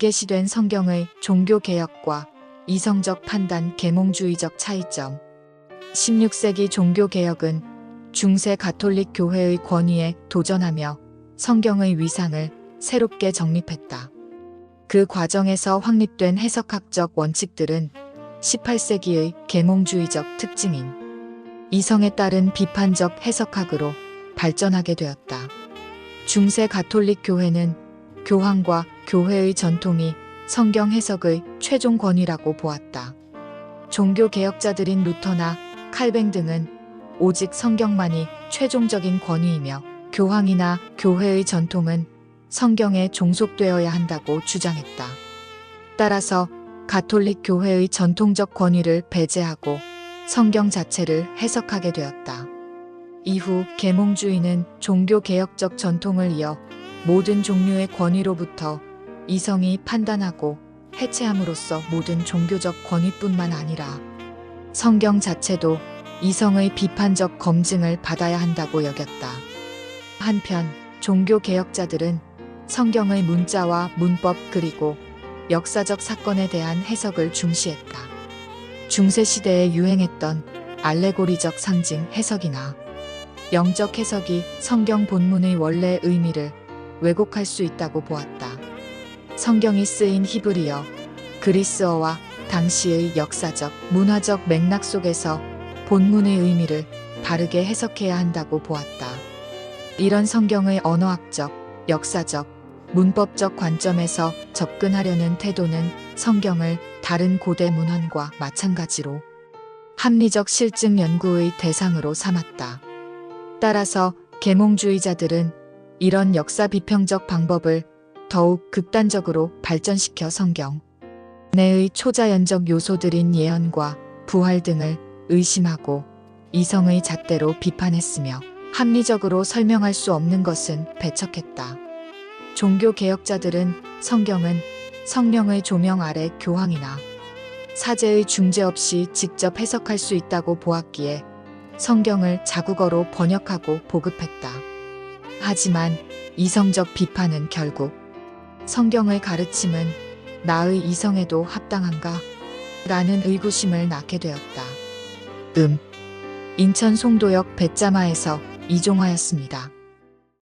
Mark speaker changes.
Speaker 1: 게시된 성경의 종교 개혁과 이성적 판단 계몽주의적 차이점. 16세기 종교 개혁은 중세 가톨릭 교회의 권위에 도전하며 성경의 위상을 새롭게 정립했다. 그 과정에서 확립된 해석학적 원칙들은 18세기의 계몽주의적 특징인 이성에 따른 비판적 해석학으로 발전하게 되었다. 중세 가톨릭 교회는 교황과 교회의 전통이 성경 해석의 최종 권위라고 보았다. 종교 개혁자들인 루터나 칼뱅 등은 오직 성경만이 최종적인 권위이며 교황이나 교회의 전통은 성경에 종속되어야 한다고 주장했다. 따라서 가톨릭 교회의 전통적 권위를 배제하고 성경 자체를 해석하게 되었다. 이후 계몽주의는 종교 개혁적 전통을 이어 모든 종류의 권위로부터 이성이 판단하고 해체함으로써 모든 종교적 권위뿐만 아니라 성경 자체도 이성의 비판적 검증을 받아야 한다고 여겼다. 한편 종교 개혁자들은 성경의 문자와 문법 그리고 역사적 사건에 대한 해석을 중시했다. 중세 시대에 유행했던 알레고리적 상징 해석이나 영적 해석이 성경 본문의 원래 의미를 왜곡할 수 있다고 보았다. 성경이 쓰인 히브리어, 그리스어와 당시의 역사적, 문화적 맥락 속에서 본문의 의미를 바르게 해석해야 한다고 보았다. 이런 성경의 언어학적, 역사적, 문법적 관점에서 접근하려는 태도는 성경을 다른 고대 문헌과 마찬가지로 합리적 실증 연구의 대상으로 삼았다. 따라서 계몽주의자들은 이런 역사 비평적 방법을 더욱 극단적으로 발전시켜 성경 내의 초자연적 요소들인 예언과 부활 등을 의심하고 이성의 잣대로 비판했으며 합리적으로 설명할 수 없는 것은 배척했다. 종교 개혁자들은 성경은 성령의 조명 아래 교황이나 사제의 중재 없이 직접 해석할 수 있다고 보았기에 성경을 자국어로 번역하고 보급했다. 하지만 이성적 비판은 결국 성경의 가르침은 나의 이성에도 합당한가? 라는 의구심을 낳게 되었다. 음. 인천 송도역 배짜마에서 이종하였습니다.